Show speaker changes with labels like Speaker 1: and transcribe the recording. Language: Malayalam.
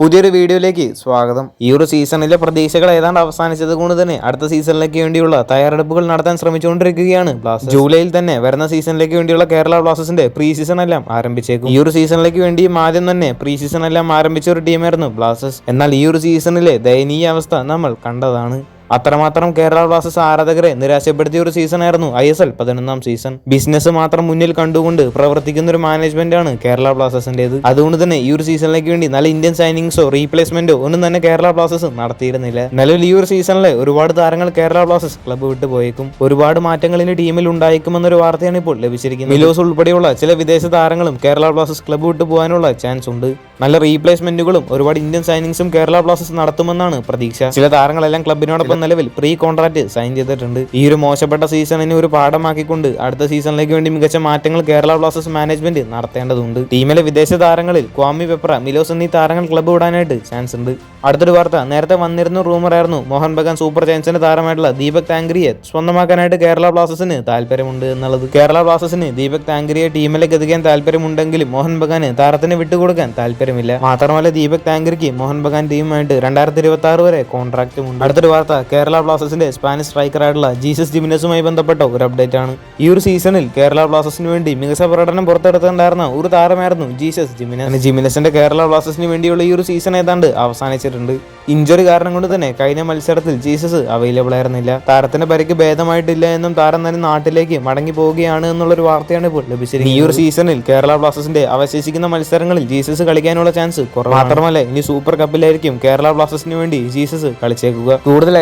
Speaker 1: പുതിയൊരു വീഡിയോയിലേക്ക് സ്വാഗതം. ഈ ഒരു സീസണിലെ പ്രതീക്ഷകൾ ഏതാണ്ട് അവസാനിച്ചത് കൊണ്ട് തന്നെ അടുത്ത സീസണിലേക്ക് വേണ്ടിയുള്ള തയ്യാറെടുപ്പുകൾ നടത്താൻ ശ്രമിച്ചുകൊണ്ടിരിക്കുകയാണ് ബ്ലാസ്റ്റേഴ്സ് ജൂലൈയിൽ തന്നെ വരുന്ന സീസണിലേക്ക് വേണ്ടിയുള്ള കേരള ബ്ലാസ്റ്റേഴ്സിന്റെ പ്രീ സീസൺ എല്ലാം ആരംഭിച്ചേക്കും. ഈ ഒരു സീസണിലേക്ക് വേണ്ടിയും ആദ്യം തന്നെ പ്രീ സീസൺ എല്ലാം ആരംഭിച്ച ഒരു ടീമായിരുന്നു ബ്ലാസ്റ്റേഴ്സ് എന്നാൽ ഈ ഒരു സീസണിലെ ദയനീയ അവസ്ഥ നമ്മൾ കണ്ടതാണ്. അത്രമാത്രം കേരള ബ്ലാസ്റ്റേഴ്സ് ആരാധകരെ നിരാശപ്പെടുത്തിയ ഒരു സീസണായിരുന്നു ഐ എസ് എൽ പതിനൊന്നാം സീസൺ. ബിസിനസ് മാത്രം മുന്നിൽ കണ്ടുകൊണ്ട് പ്രവർത്തിക്കുന്ന ഒരു മാനേജ്മെന്റ് ആണ് കേരള ബ്ലാസ്റ്റേഴ്സിന്റേത് അതുകൊണ്ട് തന്നെ ഈ ഒരു സീസണിലേക്ക് വേണ്ടി നല്ല ഇന്ത്യൻ സൈനിങ്സോ റീപ്ലേസ്മെന്റോ ഒന്നും തന്നെ കേരള ബ്ലാസ്റ്റേഴ്സ് നടത്തിയിരുന്നില്ല. നിലവിൽ ഈ ഒരു സീസണിലെ ഒരുപാട് താരങ്ങൾ കേരള ബ്ലാസ്റ്റേഴ്സ് ക്ലബ്ബ് വിട്ടു പോയേക്കും. ഒരുപാട് മാറ്റങ്ങൾ ഇനി ടീമിൽ ഉണ്ടായേക്കുമെന്നൊരു വാർത്തയാണ് ഇപ്പോൾ ലഭിച്ചിരിക്കുന്നത്. മിലോസ് ഉൾപ്പെടെയുള്ള ചില വിദേശ താരങ്ങളും കേരള ബ്ലാസ്റ്റേഴ്സ് ക്ലബ്ബ് വിട്ടു പോകാനുള്ള ചാൻസ് ഉണ്ട്. നല്ല റീപ്ലേസ്മെന്റുകളും ഒരുപാട് ഇന്ത്യൻ സൈനിങ്സും കേരള ബ്ലാസ്റ്റേഴ്സ് നടത്തുമെന്നാണ് പ്രതീക്ഷ. ചില താരങ്ങളെല്ലാം ക്ലബിനോടൊപ്പം നിലവിൽ പ്രീ കോൺട്രാക്ട് സൈൻ ചെയ്തിട്ടുണ്ട്. ഈ ഒരു മോശപ്പെട്ട സീസണിനെ ഒരു പാഠമാക്കിക്കൊണ്ട് അടുത്ത സീസണിലേക്ക് വേണ്ടി മികച്ച മാറ്റങ്ങൾ കേരള ബ്ലാസ്റ്റേഴ്സ് മാനേജ്മെന്റ് നടത്തേണ്ടതുണ്ട്. ടീമിലെ വിദേശ താരങ്ങളിൽ ക്വാമി പെപ്ര മിലോസ് എന്നീ താരങ്ങൾ ക്ലബ്ബ് വിടാനായിട്ട് ചാൻസ് ഉണ്ട്. അടുത്തൊരു വാർത്ത നേരത്തെ വന്നിരുന്ന റൂമർ ആയിരുന്നു മോഹൻ ബഗാൻ സൂപ്പർ ജയൻസിന്റെ താരമായിട്ടുള്ള ദീപക് താങ്കരിയെ സ്വന്തമാക്കാനായിട്ട് കേരള ബ്ലാസ്റ്റേഴ്സിന് താല്പര്യമുണ്ട് എന്നുള്ളത്. കേരള ബ്ലാസ്റ്റേഴ്സിന് ദീപക് താങ്കരിയെ ടീമിലേക്ക് എത്തിക്കാൻ താല്പര്യമുണ്ടെങ്കിലും മോഹൻ ബഗാന് താരത്തിന് വിട്ടുകൊടുക്കാൻ താല്പര്യമില്ല. മാത്രമല്ല ദീപക് താങ്കരിക്ക് മോഹൻ ബഗാൻ ടീമുമായിട്ട് രണ്ടായിരത്തി ഇരുപത്തി ആറ് വരെ കോൺട്രാക്റ്റും ഉണ്ട്. അടുത്തൊരു വാർത്ത കേരള ബ്ലാസ്റ്റേഴ്സിന്റെ സ്പാനിഷ് സ്ട്രൈക്കറായിട്ടുള്ള ജീസസ് ജിമിനസുമായി ബന്ധപ്പെട്ട ഒരു അപ്ഡേറ്റ് ആണ് ഈ ഒരു സീസണിൽ കേരള ബ്ലാസ്റ്റേഴ്സിന് വേണ്ടി മികച്ച പ്രകടനം പുറത്തെടുത്തിട്ടുണ്ടായിരുന്ന ഒരു താരമായിരുന്നു ജീസസ് ജിമിനസ്. ജിമിനസിന്റെ കേരള ബ്ലാസ്റ്റേഴ്സിന് വേണ്ടിയുള്ള ഈ ഒരു സീസൺ ഏതാണ്ട് അവസാനിച്ചിട്ടുണ്ട്. ഇഞ്ചുറി കാരണം കൊണ്ട് തന്നെ കഴിഞ്ഞ മത്സരത്തിൽ ജീസസ് അവൈലബിൾ ആയിരുന്നില്ല. താരത്തിന്റെ പരിക്ക് ഭേദമായിട്ടില്ല എന്നും താരം തന്നെ നാട്ടിലേക്ക് മടങ്ങി പോവുകയാണ് എന്നുള്ളൊരു വാർത്തയാണ് ഇപ്പോൾ ലഭിച്ചിരിക്കുന്നത്. ഈ ഒരു സീസണിൽ കേരള ബ്ലാസ്റ്റേഴ്സിന്റെ അവശേഷിക്കുന്ന മത്സരങ്ങളിൽ ജീസസ് കളിക്കാനുള്ള ചാൻസ് കുറവ് മാത്രമല്ല ഇനി സൂപ്പർ കപ്പിലായിരിക്കും കേരള ബ്ലാസ്റ്റേഴ്സിന് വേണ്ടി ജീസസ് കളിച്ചേക്കുക. കൂടുതൽ